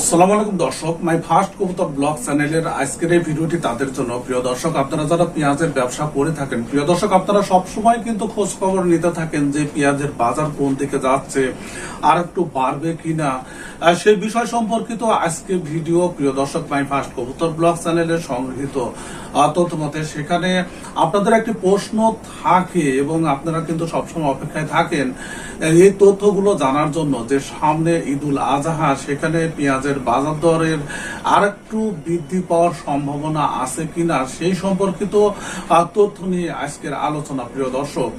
আসসালামু আলাইকুম দর্শক, মাই ফার্স্ট কবুতর ব্লগ চ্যানেলের আজকের এই ভিডিওটি তাদের জন্য। প্রিয় দর্শক, আপনারা যারা পেঁয়াজের ব্যবসা করে থাকেন, প্রিয় দর্শক, আপনারা সব সময় কিন্তু খোঁজ খবর নিতে থাকেন যে পেঁয়াজের বাজার কোন দিকে যাচ্ছে, আর একটু বাড়বে কিনা। সেই বিষয় সম্পর্কিত আজকে ভিডিও, প্রিয় দর্শক, মাই ফার্স্ট কবুতর ব্লগ চ্যানেলের সংগৃহীত। সেখানে আপনাদের একটি প্রশ্ন থাকে এবং আপনারা কিন্তু সবসময় অপেক্ষায় থাকেন। এই তথ্যগুলো জানার জন্য যে সামনে ঈদুল আজহা, সেখানে পেঁয়াজের বাজার দরের আর একটু বৃদ্ধি পাওয়ার সম্ভাবনা আছে কিনা সেই সম্পর্কিত তথ্য নিয়ে আজকের আলোচনা, প্রিয় দর্শক।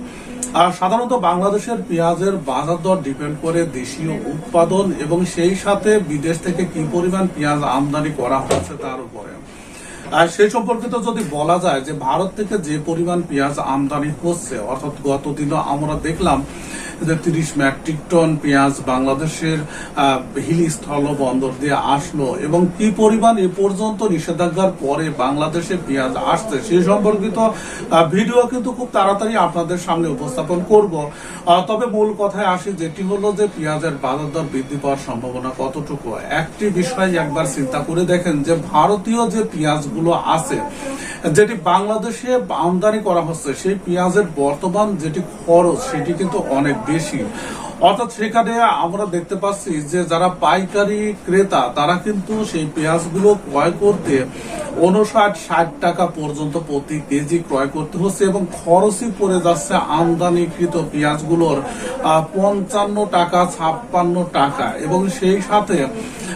সাধারণত বাংলাদেশের পেঁয়াজের বাজার দর ডিপেন্ড করে দেশীয় উৎপাদন এবং সেই সাথে বিদেশ থেকে কি পরিমাণ পেঁয়াজ আমদানি করা হচ্ছে তার উপরে। আর সেই সম্পর্কিত যদি বলা যায় যে ভারত থেকে যে পরিমাণ পেঁয়াজ আমদানি হচ্ছে, অর্থাৎ গত দিনও আমরা দেখলাম যে তিরিশ মেট্রিক টন পেঁয়াজ বাংলাদেশের হিলি স্থল বন্দর দিয়ে আসলো এবং কি পরিমাণ এ পর্যন্ত নিষেধাজ্ঞার পরে বাংলাদেশে পেঁয়াজ আসছে সেই সম্পর্কিত ভিডিও কিন্তু খুব তাড়াতাড়ি আপনাদের সামনে উপস্থাপন করব। তবে মূল কথায় আসি যেটি হলো যে পেঁয়াজের বাজার দর বৃদ্ধি পাওয়ার সম্ভাবনা কতটুকু? একটি বিষয় একবার চিন্তা করে দেখেন যে ভারতীয় যে পেঁয়াজগুলো আছে। যেটি বাংলাদেশে আমদানি করা হচ্ছে, সেই পেঁয়াজের বর্তমান যেটি খরচ, সেটি কিন্তু অনেক বেশি। অর্থাৎ সেখানে আমরা দেখতে পাচ্ছি যে যারা পাইকারি ক্রেতা, তারা কিন্তু সেই পেঁয়াজগুলো ক্রয় করতে উনষাট ষাট টাকা পর্যন্ত প্রতি কেজি ক্রয় করতে হচ্ছে এবং খরচই পড়ে যাচ্ছে আমদানিকৃত পেঁয়াজগুলোর পঞ্চান্ন টাকা, ছাপ্পান্ন টাকা। এবং সেই সাথে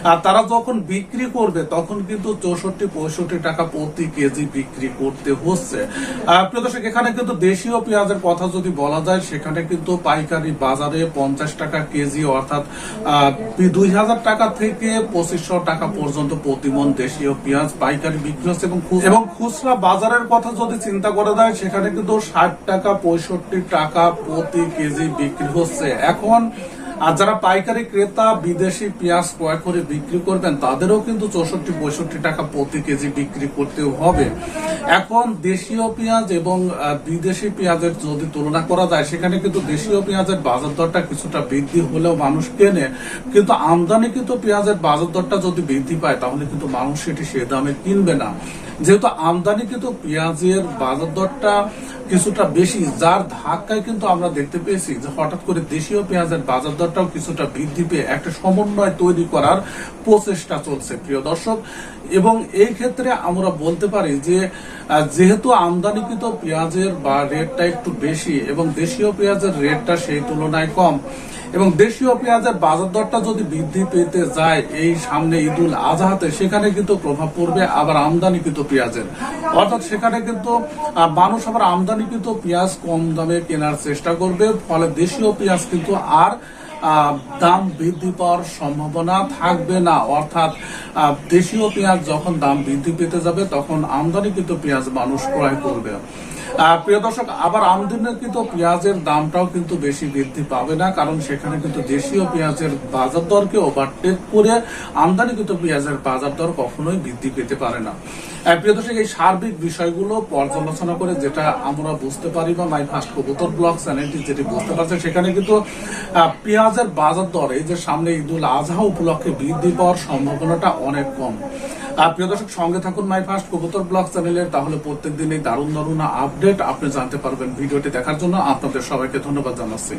আর তারা যখন বিক্রি করবে তখন কিন্তু চৌষট্টি পঁয়ষট্টি টাকা প্রতি কেজি বিক্রি করতে হচ্ছে। আহ, প্রিয় দর্শক এখানে কিন্তু দেশীয় পেঁয়াজের কথা যদি বলা যায় সেখানে কিন্তু পাইকারি বাজারে পঞ্চাশ টাকা কেজি অর্থাৎ দুই হাজার টাকা থেকে পঁচিশশো টাকা পর্যন্ত প্রতিমন দেশীয় পেঁয়াজ পাইকারি বিক্রি হচ্ছে। এবং এবং খুচরা বাজারের কথা যদি চিন্তা করা যায় সেখানে কিন্তু ষাট টাকা পঁয়ষট্টি টাকা প্রতি কেজি বিক্রি হচ্ছে। এখন আর যারা পাইকারি ক্রেতা, বিদেশি পেঁয়াজ ক্রয় করে বিক্রি করবেন, তাদেরও কিন্তু চৌষট্টি, পঁয়ষট্টি টাকা প্রতি কেজি বিক্রি করতে হবে। এখন দেশীয় পেঁয়াজ এবং বিদেশি পেঁয়াজের যদি তুলনা করা যায়, সেখানে কিন্তু দেশীয় পেঁয়াজের বাজার দরটা কিছুটা বৃদ্ধি হলেও মানুষ কেনে। কিন্তু আমদানি কিন্তু পেঁয়াজের বাজার দরটা যদি বৃদ্ধি পায়, তাহলে কিন্তু মানুষ সেটি সে দামে কিনবে না। যেহেতু আমদানি কিন্তু পেঁয়াজের বাজার দরটা কিছুটা বেশি, যার ধাক্কায় কিন্তু আমরা দেখতে পেয়েছি যে হঠাৎ করে দেশীয় পেঁয়াজের বাজার দরটাও কিছুটা বৃদ্ধি পেয়ে একটা সমন্বয় তৈরি করার প্রচেষ্টা চলছে, প্রিয় দর্শক। এবং এই ক্ষেত্রে আমরা বলতে পারি যে যেহেতু আমদানিকৃত পেঁয়াজের বা রেটটা একটু বেশি এবং দেশীয় পেঁয়াজের রেটটা সেই তুলনায় কম এবং দেশীয় পেঁয়াজের বাজার দরটা যদি বৃদ্ধি পেতে যায় এই সামনে ঈদুল আজহাতে, সেখানে কিন্তু প্রভাব পড়বে আবার আমদানিকৃত পেঁয়াজের। অর্থাৎ সেখানে কিন্তু মানুষ আবার আমদানিকৃত পেঁয়াজ কম দামে কেনার চেষ্টা করবে, ফলে দেশীয় পেঁয়াজ কিন্তু আর দাম বৃদ্ধি পাওয়ার সম্ভাবনা থাকবে না। অর্থাৎ দেশীয় পেঁয়াজ যখন দাম বৃদ্ধি পেতে যাবে, তখন আমদানিকৃত পেঁয়াজ মানুষ ক্রয় করবে। প্রিয় দর্শক, আবার আমদানিকৃত পেঁয়াজের দামটাও কিন্তু বেশি বৃদ্ধি পাবে না, কারণ সেখানে কিন্তু দেশীয় পেঁয়াজের বাজার দরকে ওভারটেক করে আমদানিকৃত পেঁয়াজের বাজার দর কখনোই বৃদ্ধি পেতে পারে না। প্রিয় দর্শক, এই সার্বিক বিষয়গুলো পর্যালোচনা করে যেটা আমরা বুঝতে পারি বা মাই ফার্স্ট কবুতর ব্লগ চ্যানেলটি যেটি বুঝতে পারছে, সেখানে কিন্তু পেঁয়াজের বাজার দর যে সামনে আজহা উপলক্ষে বৃদ্ধি পাওয়ার সম্ভাবনাটা অনেক কম। আর প্রিয় দর্শক, সঙ্গে থাকুন মাই ফার্স্ট কবুতর ব্লগ চ্যানেলের তাহলে প্রত্যেকদিন এই দারুণ দারুণ আপডেট আপনি জানতে পারবেন ভিডিওটি দেখার জন্য। আপনাদের সবাইকে ধন্যবাদ জানাচ্ছি।